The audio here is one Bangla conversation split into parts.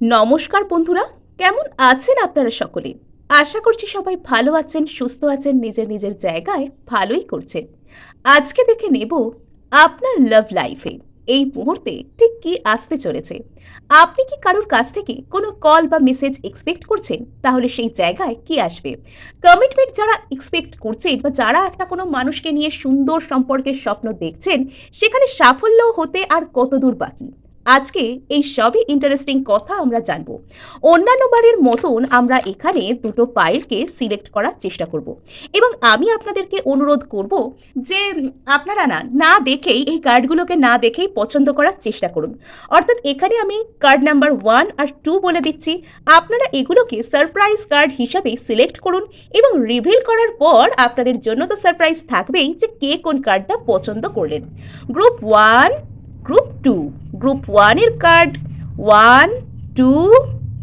নমস্কার বন্ধুরা, কেমন আছেন আপনারা সকলে আশা করছি সবাই ভালো আছেন, সুস্থ আছেন, নিজের নিজের জায়গায় ভালোই করছেন। আজকে দেখে নেব আপনার লাভ লাইফে এই মুহূর্তে ঠিক কি আসতে চলেছে। আপনি কি কারোর কাছ থেকে কোনো কল বা মেসেজ এক্সপেক্ট করছেন? তাহলে সেই জায়গায় কি আসবে? কমিটমেন্ট যারা এক্সপেক্ট করছেন বা যারা একটা কোনো মানুষকে নিয়ে সুন্দর সম্পর্কের স্বপ্ন দেখছেন, সেখানে সাফল্য হতে আর কত দূর বাকি? আজকে এই সবই ইন্টারেস্টিং কথা আমরা জানব। অন্যান্য বারের মতন আমরা এখানে দুটো পাইলকে সিলেক্ট করার চেষ্টা করব। এবং আমি আপনাদেরকে অনুরোধ করব যে আপনারা না না দেখেই, এই কার্ডগুলোকে না দেখেই পছন্দ করার চেষ্টা করুন। অর্থাৎ এখানে আমি কার্ড নাম্বার ওয়ান আর টু বলে দিচ্ছি। আপনারা এগুলোকে সারপ্রাইজ কার্ড হিসাবে সিলেক্ট করুন এবং রিভিল করার পর আপনাদের জন্য তো সারপ্রাইজ থাকবেই যে কে কোন কার্ডটা পছন্দ করলেন। Group one group two group ওয়ানের card one two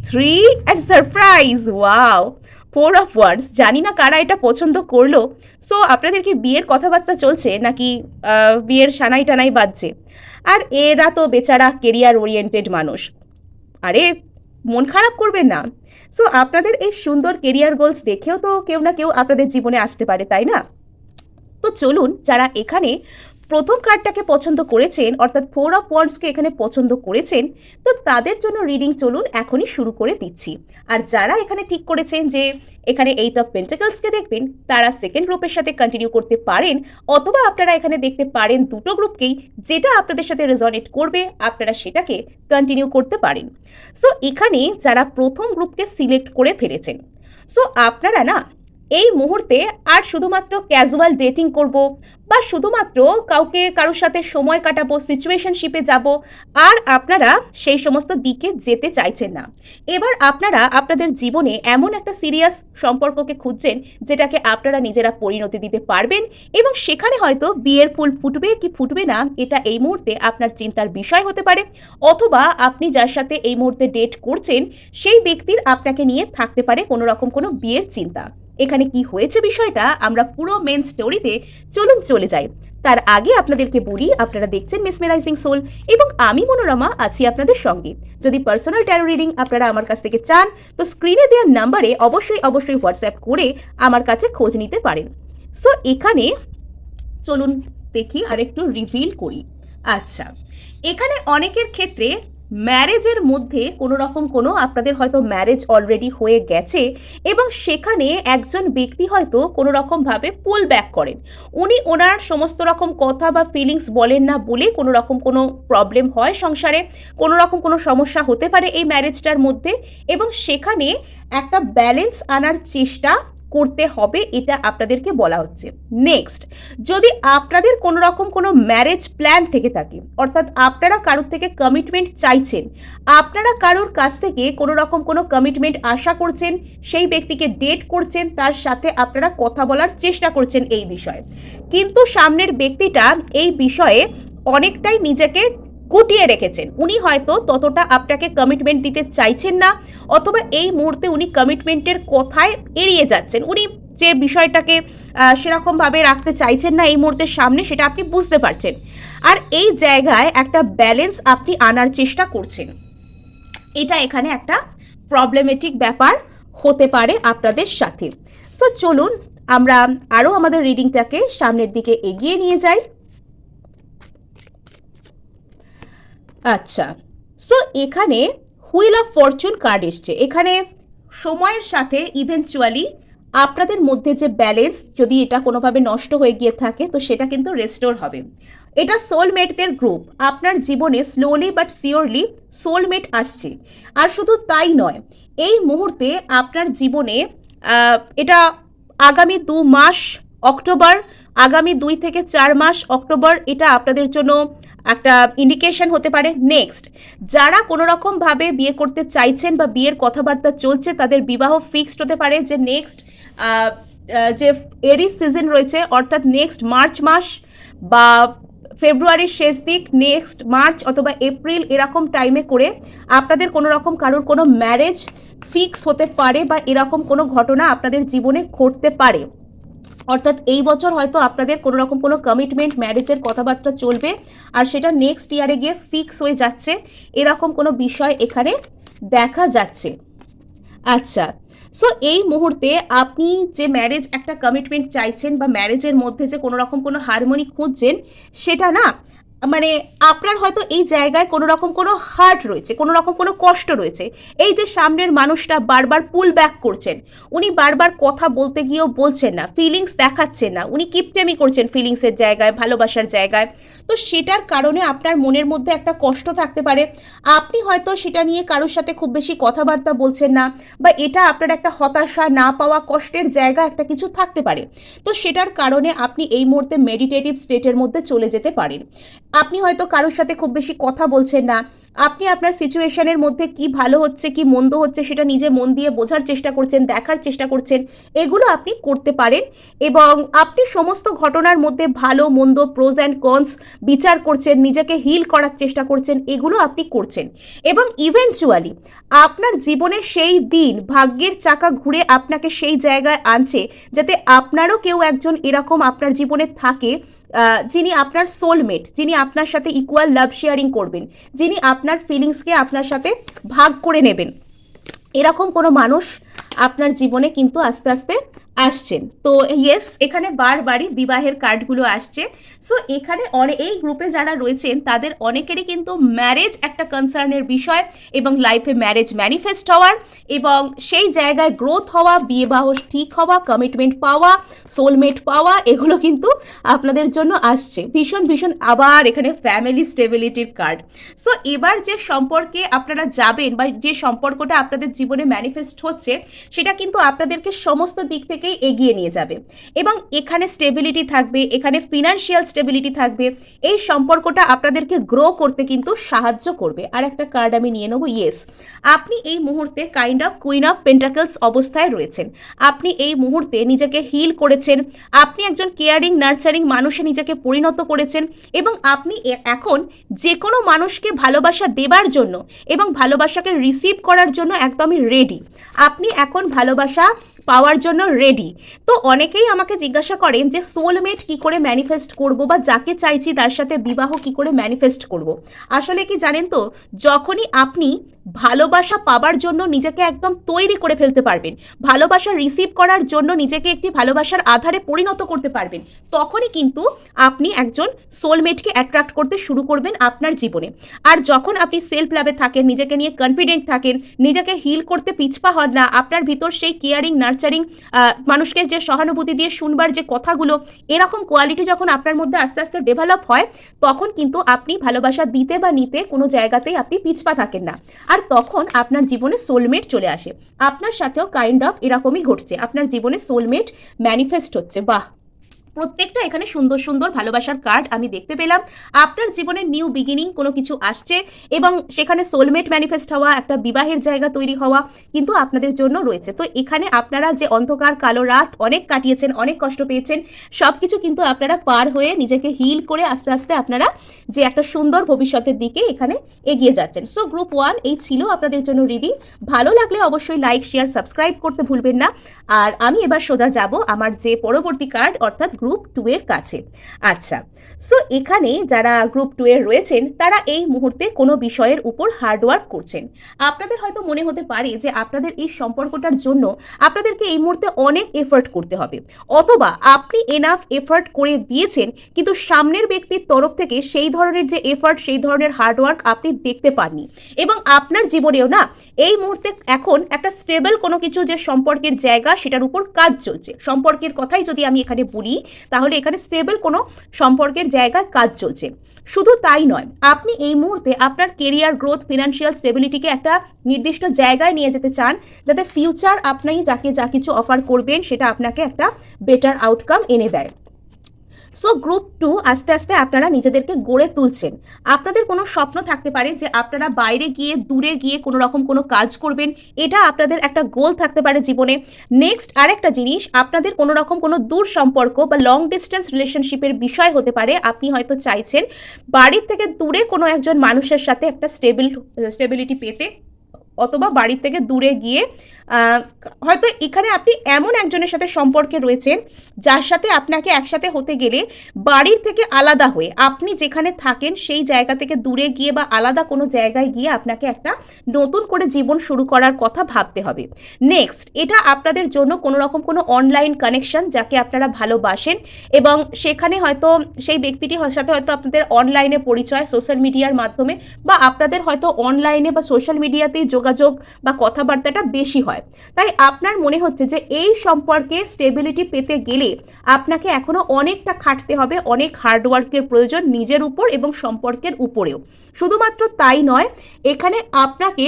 three and surprise wow four of wands জানি না কারা এটা পছন্দ করল। সো আপনাদের কি বিয়ের কথাবার্তা চলছে? নাকি বিয়ের সানাই টানাই বাজছে? আর এরা তো বেচারা কেরিয়ার ওরিয়েন্টেড মানুষ। আরে, মন খারাপ করবেন না। সো আপনাদের এই সুন্দর কেরিয়ার গোলস দেখেও তো কেউ না কেউ আপনাদের জীবনে আসতে পারে, তাই না? তো চলুন, যারা এখানে প্রথম কার্ডটাকে পছন্দ করেছেন, অর্থাৎ ফোর অফ ওয়ার্ডসকে এখানে পছন্দ করেছেন, তো তাদের জন্য রিডিং চলুন এখনই শুরু করে দিচ্ছি। আর যারা এখানে ঠিক করেছেন যে এখানে এইট অফ পেন্টাকলসকে দেখবেন, তারা সেকেন্ড গ্রুপের সাথে কন্টিনিউ করতে পারেন, অথবা আপনারা এখানে দেখতে পারেন দুটো গ্রুপকেই যেটা আপনাদের সাথে রেজনেট করবে, আপনারা সেটাকে কন্টিনিউ করতে পারেন। সো এখানে যারা প্রথম গ্রুপকে সিলেক্ট করে ফেলেছেন সো আপনারা না এই মুহূর্তে আর শুধুমাত্র ক্যাজুয়াল ডেটিং করব বা শুধুমাত্র কাউকে, কারোর সাথে সময় কাটাবো সিচুয়েশনশিপে যাব, আর আপনারা সেই সমস্ত দিকে যেতে চাইছেন না। এবার আপনারা আপনাদের জীবনে এমন একটা সিরিয়াস সম্পর্ককে খুঁজছেন যেটাকে আপনারা নিজেরা পরিণতি দিতে পারবেন এবং সেখানে হয়তো বিয়ের ফুল ফুটবে কি ফুটবে না এটা এই মুহূর্তে আপনার চিন্তার বিষয় হতে পারে অথবা আপনি যার সাথে এই মুহূর্তে ডেট করছেন সেই ব্যক্তির আপনাকে নিয়ে থাকতে পারে কোনো রকম কোনো বিয়ের চিন্তা। এখানে কি হয়েছে বিষয়টা আমরা পুরো মেন স্টোরিতে চলুন চলে যাই। তার আগে আপনাদেরকে বলি, আপনারা দেখছেন মেসমেরাইজিং সোল এবং আমি মনোরমা আছি আপনাদের সঙ্গে। যদি পার্সোনাল ট্যারো রিডিং আপনারা আমার কাছ থেকে চান, তো স্ক্রিনে দেওয়ার নাম্বারে অবশ্যই অবশ্যই হোয়াটসঅ্যাপ করে আমার কাছে খোঁজ নিতে পারেন। সো এখানে চলুন দেখি আর একটু রিভিল করি। আচ্ছা এখানে অনেকের ক্ষেত্রে ম্যারেজের মধ্যে কোনো রকম কোনো আপনাদের হয়তো ম্যারেজ অলরেডি হয়ে গেছে এবং সেখানে একজন ব্যক্তি হয়তো কোনো রকমভাবে পুল ব্যাক করেন। উনি ওনার সমস্ত রকম কথা বা ফিলিংস বলেন না বলে কোনো রকম কোনো প্রবলেম হয় সংসারে, কোনো রকম কোনো সমস্যা হতে পারে এই ম্যারেজটার মধ্যে এবং সেখানে একটা ব্যালেন্স আনার চেষ্টা করতে হবে, এটা আপনাদেরকে বলা হচ্ছে। নেক্সট যদি আপনাদের কোনো রকম কোনো ম্যারেজ প্ল্যান থেকে থাকে, অর্থাৎ আপনারা কারোর থেকে কমিটমেন্ট চাইছেন, আপনারা কারোর কাছ থেকে কোনো রকম কোনো কমিটমেন্ট আশা করছেন, সেই ব্যক্তিকে ডেট করছেন, তার সাথে আপনারা কথা বলার চেষ্টা করছেন এই বিষয়ে। কিন্তু সামনের ব্যক্তিটা এই বিষয়ে অনেকটাই নিজেকে গুটিয়ে রেখেছেন। উনি হয়তো ততটা আপনাকে কমিটমেন্ট দিতে চাইছেন না, অথবা এই মুহূর্তে উনি কমিটমেন্টের কথায় এড়িয়ে যাচ্ছেন। উনি যে বিষয়টাকে সেরকমভাবে রাখতে চাইছেন না এই মুহূর্তের সামনে, সেটা আপনি বুঝতে পারছেন। আর এই জায়গায় একটা ব্যালেন্স আপনি আনার চেষ্টা করছেন। এটা এখানে একটা প্রবলেমেটিক ব্যাপার হতে পারে আপনাদের সাথে। সো চলুন আমরা আরও আমাদের রিডিংটাকে সামনের দিকে এগিয়ে নিয়ে যাই। আচ্ছা সো এখানে হুইল অফ ফরচুন কার্ড এসছে। এখানে সময়ের সাথে ইভেনচুয়ালি আপনাদের মধ্যে যে ব্যালেন্স যদি এটা কোনোভাবে নষ্ট হয়ে গিয়ে থাকে, তো সেটা কিন্তু রেস্টোর হবে। এটা সোলমেটদের গ্রুপ আপনার জীবনে স্লোলি বাট সিওরলি সোলমেট আসছে। আর শুধু তাই নয়, এই মুহূর্তে আপনার জীবনে এটা আগামী দু মাস অক্টোবর, আগামী দুই থেকে চার মাস অক্টোবর, এটা আপনাদের জন্য একটা ইন্ডিকেশন হতে পারে নেক্সট যারা কোনো রকমভাবে বিয়ে করতে চাইছেন বা বিয়ের কথাবার্তা চলছে, তাদের বিবাহ ফিক্সড হতে পারে যে নেক্সট যে এরিস সিজন রয়েছে, অর্থাৎ নেক্সট মার্চ মাস বা ফেব্রুয়ারির শেষ দিক নেক্সট মার্চ অথবা এপ্রিল এরকম টাইমে করে আপনাদের কোনো রকম কারোর কোনো ম্যারেজ ফিক্স হতে পারে বা এরকম কোনো ঘটনা আপনাদের জীবনে ঘটতে পারে। অর্থাৎ এই বছর হয়তো আপনাদের কোনো রকম কোনো কমিটমেন্ট ম্যারেজের কথাবার্তা চলবে, আর সেটা নেক্সট ইয়ারে গিয়ে ফিক্স হয়ে যাচ্ছে, এরকম কোনো বিষয় এখানে দেখা যাচ্ছে। আচ্ছা সো এই মুহূর্তে আপনি যে ম্যারেজ একটা কমিটমেন্ট চাইছেন বা ম্যারেজের মধ্যে যে কোনো রকম কোনো হারমোনি খুঁজছেন, সেটা না মানে আপনার হয়তো এই জায়গায় কোনো রকম কোনো হার্ট রয়েছে, কোনো রকম কোনো কষ্ট রয়েছে। এই যে সামনের মানুষটা বারবার পুল ব্যাক করছেন, উনি বারবার কথা বলতে গিয়েও বলছেন না ফিলিংস দেখাচ্ছেন না, উনি কিপটেমি করছেন ফিলিংসের জায়গায়, ভালোবাসার জায়গায়। তো সেটার কারণে আপনার মনের মধ্যে একটা কষ্ট থাকতে পারে। আপনি হয়তো সেটা নিয়ে কারোর সাথে খুব বেশি কথাবার্তা বলছেন না বা এটা আপনার একটা হতাশা না পাওয়া কষ্টের জায়গা একটা কিছু থাকতে পারে। তো সেটার কারণে আপনি এই মুহূর্তে মেডিটেটিভ স্টেটের মধ্যে চলে যেতে পারেন। আপনি হয়তো কারোর সাথে খুব বেশি কথা বলছেন না। আপনি আপনার সিচুয়েশনের মধ্যে কি ভালো হচ্ছে, কি মন্দ হচ্ছে সেটা নিজে মন দিয়ে বোঝার চেষ্টা করছেন, দেখার চেষ্টা করছেন, এগুলো আপনি করতে পারেন এবং আপনি সমস্ত ঘটনার মধ্যে ভালো, মন্দ প্রোজ অ্যান্ড কনস বিচার করছেন, নিজেকে হিল করার চেষ্টা করছেন, এগুলো আপনি করছেন। এবং ইভেনচুয়ালি আপনার জীবনে সেই দিন ভাগ্যের চাকা ঘুরে আপনাকে সেই জায়গায় আনছে যাতে আপনারও কেউ একজন এরকম আপনার জীবনে থাকে যিনি আপনার সোলমেট যিনি আপনার সাথে ইকুয়াল লাভ শেয়ারিং করবেন, যিনি আপনার ফিলিংসকে আপনার সাথে ভাগ করে নেবেন। এরকম কোনো মানুষ আপনার জীবনে কিন্তু আস্তে আস্তে আসছেন। তো ইয়েস এখানে বারবারই বিবাহের কার্ডগুলো আসছে। সো এখানে অনেক এই গ্রুপে যারা রয়েছেন, তাদের অনেকেরই কিন্তু ম্যারেজ একটা কনসার্নের বিষয় এবং লাইফে ম্যারেজ ম্যানিফেস্ট হওয়ার এবং সেই জায়গায় গ্রোথ হওয়া, বিয়ে বাহ ঠিক হওয়া কমিটমেন্ট পাওয়া সোলমেট পাওয়া, এগুলো কিন্তু আপনাদের জন্য আসছে। ভীষণ ভীষণ আবার এখানে ফ্যামিলি স্টেবিলিটির কার্ড সো এবার যে সম্পর্কে আপনারা যাবেন বা যে সম্পর্কটা আপনাদের জীবনে ম্যানিফেস্ট হচ্ছে, সেটা কিন্তু আপনাদেরকে সমস্ত দিক থেকেই এগিয়ে নিয়ে যাবে। এবং এখানে স্টেবিলিটি থাকবে, এখানে ফিনান্সিয়াল স্টেবিলিটি থাকবে, এই সম্পর্কটা আপনাদেরকে গ্রো করতে কিন্তু সাহায্য করবে। আর একটা কার্ড আমি নিয়ে নেব ইয়েস আপনি এই মুহূর্তে kind of queen of pentacles অবস্থায় রয়েছেন। আপনি এই মুহূর্তে নিজেকে হিল করেছেন, আপনি একজন কেয়ারিং নার্চারিং মানুষে নিজেকে পরিণত করেছেন এবং আপনি এখন যে কোনো মানুষকে ভালোবাসা দেবার জন্য এবং ভালোবাসাকে রিসিভ করার জন্য একদমই রেডি আপনি এখন ভালোবাসা পাওয়ার জন্য রেডি তো অনেকেই আমাকে জিজ্ঞাসা করেন যে সোলমেট কি করে ম্যানিফেস্ট করব বা যাকে চাইছি তার সাথে বিবাহ কি করে ম্যানিফেস্ট করব। আসলে কি জানেন তো, যখনই আপনি ভালোবাসা পাবার জন্য নিজেকে একদম তৈরি করে ফেলতে পারবেন, ভালোবাসা রিসিভ করার জন্য নিজেকে একটি ভালোবাসার আধারে পরিণত করতে পারবেন, তখনই কিন্তু আপনি একজন সোলমেটকে অ্যাট্রাক্ট করতে শুরু করবেন আপনার জীবনে। আর যখন আপনি সেলফ লাভে থাকেন, নিজেকে নিয়ে কনফিডেন্ট থাকেন, নিজেকে হিল করতে পিছপা হন না, আপনার ভিতর সেই কেয়ারিং নার্চারিং মানুষকে যে সহানুভূতি দিয়ে শুনবার যে কথাগুলো, এরকম কোয়ালিটি যখন আপনার মধ্যে আস্তে আস্তে ডেভেলপ হয়, তখন কিন্তু আপনি ভালোবাসা দিতে বা নিতে কোনো জায়গাতেই আপনি পিছপা থাকেন না। আর তখন আপনার জীবনে সোলমেট চলে আসে। আপনার সাথেও কাইন্ড অফ এরকমই ঘটছে। আপনার জীবনে সোলমেট ম্যানিফেস্ট হচ্ছে। বাহ! প্রত্যেকটা এখানে সুন্দর সুন্দর ভালোবাসার কার্ড আমি দেখতে পেলাম। আপনার জীবনে নিউ বিগিনিং কোনো কিছু আসছে এবং সেখানে সোলমেট ম্যানিফেস্ট হওয়া, একটা বিবাহের জায়গা তৈরি হওয়া কিন্তু আপনাদের জন্য রয়েছে। তো এখানে আপনারা যে অন্ধকার, কালো রাত অনেক কাটিয়েছেন, অনেক কষ্ট পেয়েছেন সব কিছু কিন্তু আপনারা পার হয়ে নিজেকে হিল করে আস্তে আস্তে আপনারা যে একটা সুন্দর ভবিষ্যতের দিকে এখানে এগিয়ে যাচ্ছেন। সো গ্রুপ ওয়ান এই ছিল আপনাদের জন্য রিডিং ভালো লাগলে অবশ্যই লাইক শেয়ার সাবস্ক্রাইব করতে ভুলবেন না। আর আমি এবার সোজা যাব আমার যে পরবর্তী কার্ড অর্থাৎ গ্রুপ টু এর কাছে। আচ্ছা সো এখানে যারা গ্রুপ টু এর রয়েছেন, তারা এই মুহূর্তে কোনো বিষয়ের উপর হার্ডওয়ার্ক করছেন। আপনাদের হয়তো মনে হতে পারে যে আপনাদের এই সম্পর্কটার জন্য আপনাদেরকে এই মুহূর্তে অনেক এফার্ট করতে হবে। অথবা আপনি এনাফ এফার্ট করে দিয়েছেন, কিন্তু সামনের ব্যক্তির তরফ থেকে সেই ধরনের যে এফার্ট সেই ধরনের হার্ডওয়ার্ক আপনি দেখতে পাননি। এবং আপনার জীবনেও না, এই মুহূর্তে এখন একটা স্টেবল কোনো কিছু যে সম্পর্কের জায়গা, সেটার উপর কাজ চলছে। সম্পর্কের কথাই যদি আমি এখানে বলি তাহলে এখানে স্টেবল কোনো সম্পর্কের জায়গায় কাজ চলছে। শুধু তাই নয়, আপনি এই মুহূর্তে আপনার কেরিয়ার গ্রোথ ফিনান্সিয়াল স্টেবিলিটিকে একটা নির্দিষ্ট জায়গায় নিয়ে যেতে চান, যাতে ফিউচার আপনি যাকে যা কিছু অফার করবেন, সেটা আপনাকে একটা বেটার আউটকাম এনে দেয়। সো গ্রুপ টু আস্তে আস্তে আপনারা নিজেদেরকে গড়ে তুলছেন। আপনাদের কোনো স্বপ্ন থাকতে পারে যে আপনারা বাইরে গিয়ে, দূরে গিয়ে কোনো রকম কোনো কাজ করবেন। এটা আপনাদের একটা গোল থাকতে পারে জীবনে। নেক্সট আরেকটা জিনিস, আপনাদের কোনো রকম কোনো দূর সম্পর্ক বা লং ডিস্টেন্স রিলেশনশিপের বিষয় হতে পারে। আপনি হয়তো চাইছেন বাড়ির থেকে দূরে কোনো একজন মানুষের সাথে একটা স্টেবিল স্টেবিলিটি পেতে, অথবা বাড়ির থেকে দূরে গিয়ে হয়তো এখানে আপনি এমন একজনের সাথে সম্পর্কে রয়েছেন যার সাথে আপনাকে একসাথে হতে গেলে বাড়ির থেকে আলাদা হয়ে আপনি যেখানে থাকেন সেই জায়গা থেকে দূরে গিয়ে বা আলাদা কোনো জায়গায় গিয়ে আপনাকে একটা নতুন করে জীবন শুরু করার কথা ভাবতে হবে। নেক্সট এটা আপনাদের জন্য কোনো রকম কোনো অনলাইন কানেকশন যাকে আপনারা ভালোবাসেন এবং সেখানে হয়তো সেই ব্যক্তিটির সাথে হয়তো আপনাদের অনলাইনে পরিচয় সোশ্যাল মিডিয়ার মাধ্যমে বা আপনাদের হয়তো অনলাইনে বা সোশ্যাল মিডিয়াতেই যোগাযোগ বা কথাবার্তাটা বেশি হয়। তাই আপনার মনে হচ্ছে যে এই সম্পর্কে স্টেবিলিটি পেতে গেলে আপনাকে এখনও অনেকটা খাটতে হবে, অনেক হার্ডওয়ার্কের প্রয়োজন নিজের উপর এবং সম্পর্কের উপরেও। শুধুমাত্র তাই নয়, এখানে আপনাকে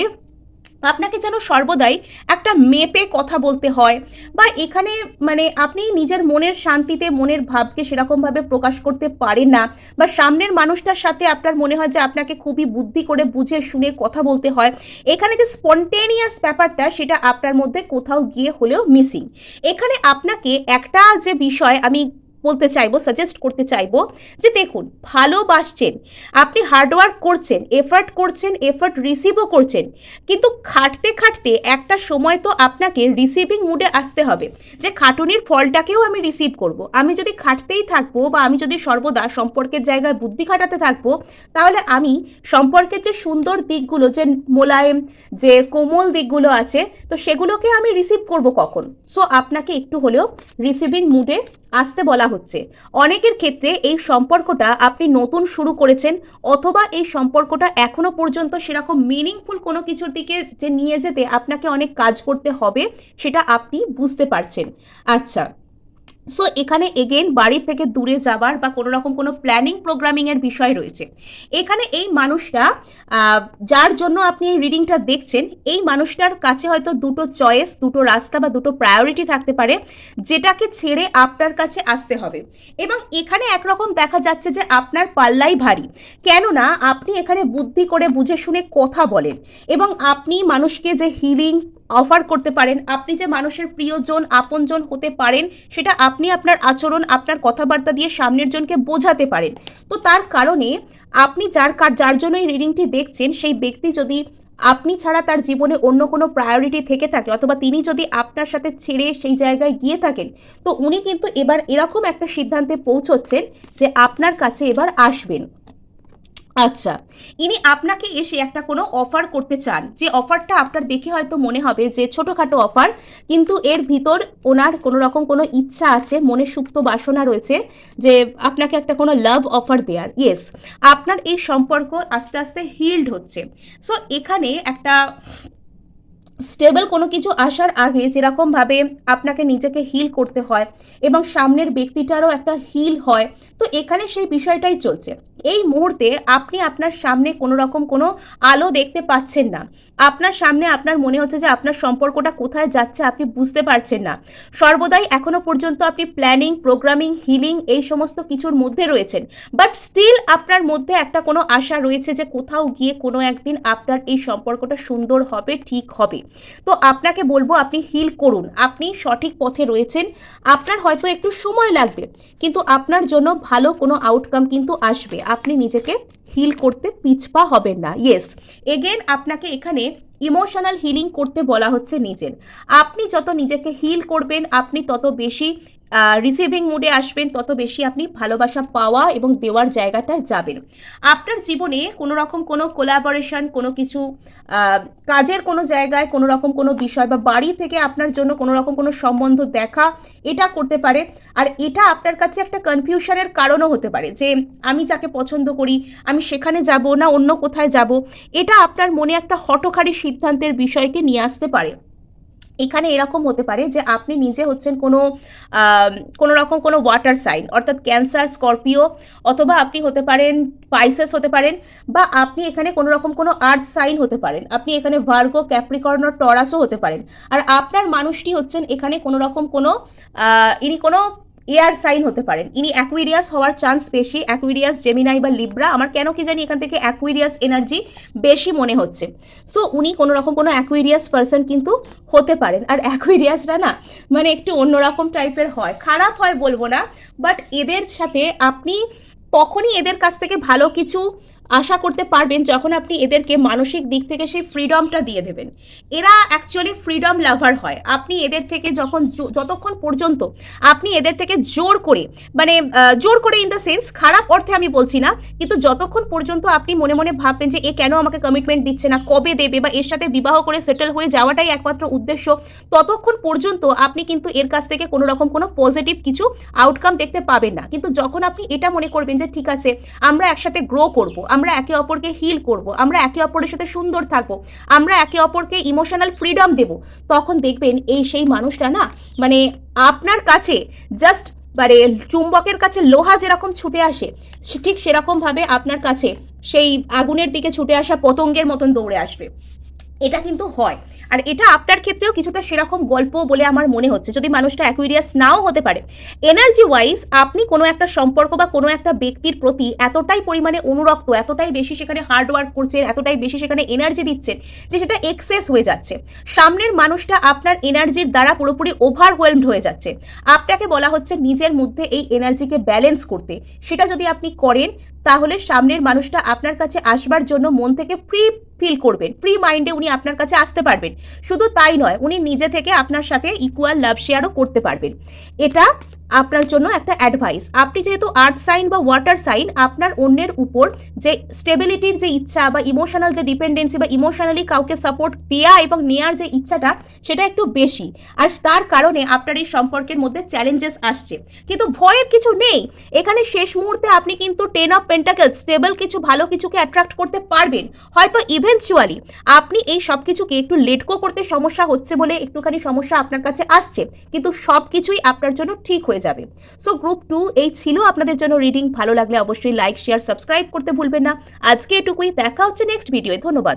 আপনাকে যেন সর্বদাই একটা মেপে কথা বলতে হয় বা এখানে মানে আপনি নিজের মনের শান্তিতে, মনের ভাবকে সেরকমভাবে প্রকাশ করতে পারেন না বা সামনের মানুষটার সাথে আপনার মনে হয় যে আপনাকে খুবই বুদ্ধি করে বুঝে শুনে কথা বলতে হয়। এখানে যে স্পন্টেনিয়াস ব্যাপারটা সেটা আপনার মধ্যে কোথাও গিয়ে হলেও মিসিং এখানে আপনাকে একটা যে বিষয় আমি বলতে চাইব সাজেস্ট করতে চাইব যে দেখুন, ভালোবাসছেন, আপনি হার্ডওয়ার্ক করছেন এফার্ট করছেন এফার্ট রিসিভও করছেন, কিন্তু খাটতে খাটতে একটা সময় তো আপনাকে রিসিভিং মুডে আসতে হবে যে খাটুনির ফলটাকেও আমি রিসিভ করব। আমি যদি খাটতেই থাকব বা আমি যদি সর্বদা সম্পর্কের জায়গায় বুদ্ধি খাটাতে থাকব, তাহলে আমি সম্পর্কের যে সুন্দর দিকগুলো, যে মোলায়েম, যে কোমল দিকগুলো আছে, তো সেগুলোকে আমি রিসিভ করব কখন? সো আপনাকে একটু হলেও রিসিভিং মুডে আসতে বলা অনেকের ক্ষেত্রে এই সম্পর্কটা আপনি নতুন শুরু করেছেন অথবা এই সম্পর্কটা এখনও পর্যন্ত সেরকম মিনিংফুল কোনো কিছুর দিকে যে নিয়ে যেতে আপনাকে অনেক কাজ করতে হবে, সেটা আপনি বুঝতে পারছেন। আচ্ছা সো এখানে এগেন বাড়ির থেকে দূরে যাবার বা কোনো রকম কোনো প্ল্যানিং প্রোগ্রামিংয়ের বিষয় রয়েছে। এখানে এই মানুষটা যার জন্য আপনি এই রিডিংটা দেখছেন, এই মানুষটার কাছে হয়তো দুটো চয়েস দুটো রাস্তা বা দুটো প্রায়োরিটি থাকতে পারে, যেটাকে ছেড়ে আপনার কাছে আসতে হবে। এবং এখানে একরকম দেখা যাচ্ছে যে আপনার পাল্লাই ভারী। কেননা, আপনি এখানে বুদ্ধি করে বুঝে শুনে কথা বলেন। এবং আপনি মানুষকে যে হিলিং অফার করতে পারেন। আপনি যে মানুষের প্রিয়জন, আপনজন হতে পারেন, সেটা আপনি আপনার আচরণ, আপনার কথাবার্তা দিয়ে সামনের জনকে বোঝাতে পারেন। তো তার কারণে আপনি যার কার, যার জন্য এই রিডিংটি দেখছেন, সেই ব্যক্তি যদি আপনি ছাড়া তার জীবনে অন্য কোনো প্রায়োরিটি থেকে থাকে, অথবা তিনি যদি আপনার সাথে ছেড়ে সেই জায়গায় গিয়ে থাকেন, তো উনি কিন্তু এবার এরকম একটা সিদ্ধান্তে পৌঁছচ্ছেন যে আপনার কাছে এবার আসবেন। আচ্ছা ইনি আপনাকে এসে একটা কোনো অফার করতে চান, যে অফারটা আপনার দেখে হয়তো মনে হবে যে ছোটোখাটো অফার, কিন্তু এর ভিতর ওনার কোনো রকম কোনো ইচ্ছা আছে, মনে সুপ্ত বাসনা রয়েছে যে আপনাকে একটা কোনো লাভ অফার দেওয়ার ইয়েস, আপনার এই সম্পর্ক আস্তে আস্তে হিল্ড হচ্ছে। সো এখানে একটা স্টেবল কোনো কিছু আসার আগে যেরকমভাবে আপনাকে নিজেকে হিল করতে হয় এবং সামনের ব্যক্তিটারও একটা হিল হয়, তো এখানে সেই বিষয়টাই চলছে। এই মুহূর্তে আপনি আপনার সামনে কোনো রকম কোনো আলো দেখতে পাচ্ছেন না। আপনার সামনে আপনার মনে হচ্ছে যে আপনার সম্পর্কটা কোথায় যাচ্ছে আপনি বুঝতে পারছেন না। সর্বদাই এখনও পর্যন্ত আপনি প্ল্যানিং প্রোগ্রামিং হিলিং এই সমস্ত কিছুর মধ্যে রয়েছেন। বাট স্টিল আপনার মধ্যে একটা কোনো আশা রয়েছে যে কোথাও গিয়ে কোনো একদিন আপনার এই সম্পর্কটা সুন্দর হবে, ঠিক হবে। তো আপনাকে বলব আপনি হিল করুন। আপনি সঠিক পথে রয়েছেন। আপনার হয়তো একটু সময় লাগবে, কিন্তু আপনার জন্য ভালো কোনো আউটকাম কিন্তু আসবে। আপনি নিজেকে হিল করতে পিছপা হবেন না। ইয়েস এগেন আপনাকে এখানে ইমোশনাল হিলিং করতে বলা হচ্ছে নিজের। আপনি যত নিজেকে হিল করবেন, আপনি তত বেশি রিসিভিং মুডে আসবেন, তত বেশি আপনি ভালোবাসা পাওয়া এবং দেওয়ার জায়গাটায় যাবেন। আপনার জীবনে কোনো রকম কোনো কোলাবোরেশন কোনো কিছু কাজের কোনো জায়গায় কোনো রকম কোনো বিষয় বা বাড়ি থেকে আপনার জন্য কোনো রকম কোনো সম্বন্ধ দেখা, এটা করতে পারে। আর এটা আপনার কাছে একটা কনফিউশনের কারণও হতে পারে যে আমি যাকে পছন্দ করি, আমি সেখানে যাব না, অন্য কোথায় যাব। এটা আপনার মনে একটা হটকারী সিদ্ধান্তের বিষয়কে নিয়ে আসতে পারে। এখানে এরকম হতে পারে যে আপনি নিজে হচ্ছেন কোনো কোনো রকম কোনো ওয়াটার সাইন অর্থাৎ ক্যান্সার স্করপিও অথবা আপনি হতে পারেন পাইসেস হতে পারেন, বা আপনি এখানে কোনো রকম কোনো আর্থ সাইন হতে পারেন। আপনি এখানে ভার্গো ক্যাপ্রিকর্ন টরাসও হতে পারেন। আর আপনার মানুষটি হচ্ছেন এখানে কোনো রকম কোনো ইনি কোনো এয়ার সাইন হতে পারেন। ইনি অ্যাকুইরিয়াস হওয়ার চান্স বেশি। অ্যাকুইরিয়াস জেমিনাই বা লিব্রা আমার কেন কি জানি এখান থেকে অ্যাকুইরিয়াস এনার্জি বেশি মনে হচ্ছে। সো উনি কোনো রকম কোনো অ্যাকুইরিয়াস পার্সন কিন্তু হতে পারেন। আর অ্যাকুইরিয়াসরা না মানে একটু অন্যরকম টাইপের হয়। খারাপ হয় বলব না বাট এদের সাথে আপনি তখনই এদের কাছ থেকে ভালো কিছু আশা করতে পারবেন যখন আপনি এদেরকে মানসিক দিক থেকে সেই ফ্রিডমটা দিয়ে দেবেন। এরা অ্যাকচুয়ালি ফ্রিডম লাভার হয়। আপনি এদের থেকে যখন যতক্ষণ পর্যন্ত আপনি এদের থেকে জোর করে মানে জোর করে ইন দ্য সেন্স খারাপ অর্থে আমি বলছি না, কিন্তু যতক্ষণ পর্যন্ত আপনি মনে মনে ভাববেন যে এ কেন আমাকে কমিটমেন্ট দিচ্ছে না, কবে দেবে বা এর সাথে বিবাহ করে সেটেল হয়ে যাওয়াটাই একমাত্র উদ্দেশ্য, ততক্ষণ পর্যন্ত আপনি কিন্তু এর কাছ থেকে কোনো রকম কোনো পজিটিভ কিছু আউটকাম দেখতে পাবেন না। কিন্তু যখন আপনি এটা মনে করবেন যে ঠিক আছে, আমরা একসাথে গ্রো করব আমরা একে অপরকে হিল করব, আমরা একে অপরের সাথে সুন্দর থাকব, আমরা একে অপরকে ইমোশনাল ফ্রিডম দেব। তখন দেখবেন এই সেই মানুষটা না মানে আপনার কাছে জাস্ট মানে চুম্বকের কাছে লোহা যেরকম ছুটে আসে ঠিক সেরকমভাবে আপনার কাছে সেই আগুনের দিকে ছুটে আসা পতঙ্গের মতন দৌড়ে আসবে। এটা কিন্তু হয়। আর এটা আপনার ক্ষেত্রেও কিছুটা সেরকম গল্প বলে আমার মনে হচ্ছে। যদি মানুষটা অ্যাকুইরিয়াস নাও হতে পারে এনার্জি ওয়াইজ আপনি কোনো একটা সম্পর্ক বা কোনো একটা ব্যক্তির প্রতি এতটাই পরিমাণে অনুরক্ত, এতটাই বেশি সেখানে হার্ড ওয়ার্ক করছেন, এতটাই বেশি সেখানে এনার্জি দিচ্ছেন যে সেটা এক্সেস হয়ে যাচ্ছে। সামনের মানুষটা আপনার এনার্জির দ্বারা পুরোপুরি ওভারওয়েলমড হয়ে যাচ্ছে। আপনাকে বলা হচ্ছে নিজের মধ্যে এই এনার্জিকে ব্যালেন্স করতে। সেটা যদি আপনি করেন তাহলে সামনের মানুষটা আপনার কাছে আসবার জন্য মন থেকে ফ্রি ফিল করবেন ফ্রি মাইন্ডে উনি আপনার কাছে আসতে পারবেন। শুধু তাই নয়, উনি নিজে থেকে আপনার সাথে ইকুয়াল লাভ শেয়ারও করতে পারবেন। এটা আপনার জন্য একটা অ্যাডভাইস আপনি যেহেতু আর্থ সাইন বা ওয়াটার সাইন আপনার অন্যের উপর যে স্টেবিলিটির যে ইচ্ছা বা ইমোশনাল যে ডিপেন্ডেন্সি বা ইমোশনালি কাউকে সাপোর্ট দেওয়া এবং নেওয়ার যে ইচ্ছাটা, সেটা একটু বেশি। আর তার কারণে আপনার এই সম্পর্কের মধ্যে চ্যালেঞ্জেস আসছে। কিন্তু ভয়ের কিছু নেই। এখানে শেষ মুহূর্তে আপনি কিন্তু টেন অফ পেন্টাকেল স্টেবল কিছু, ভালো কিছুকে অ্যাট্রাক্ট করতে পারবেন। হয়তো ইভেনচুয়ালি আপনি এই সব কিছুকে একটু লেটকো করতে সমস্যা হচ্ছে বলে একটুখানি সমস্যা আপনার কাছে আসছে। কিন্তু সব কিছুই আপনার জন্য ঠিক হয়ে যাবে। সো গ্রুপ টু এই ছিল আপনাদের জন্য রিডিং ভালো লাগলে অবশ্যই লাইক শেয়ার সাবস্ক্রাইব করতে ভুলবেন না। আজকে এটুকুই। দেখা হচ্ছে নেক্সট ভিডিওয় ধন্যবাদ।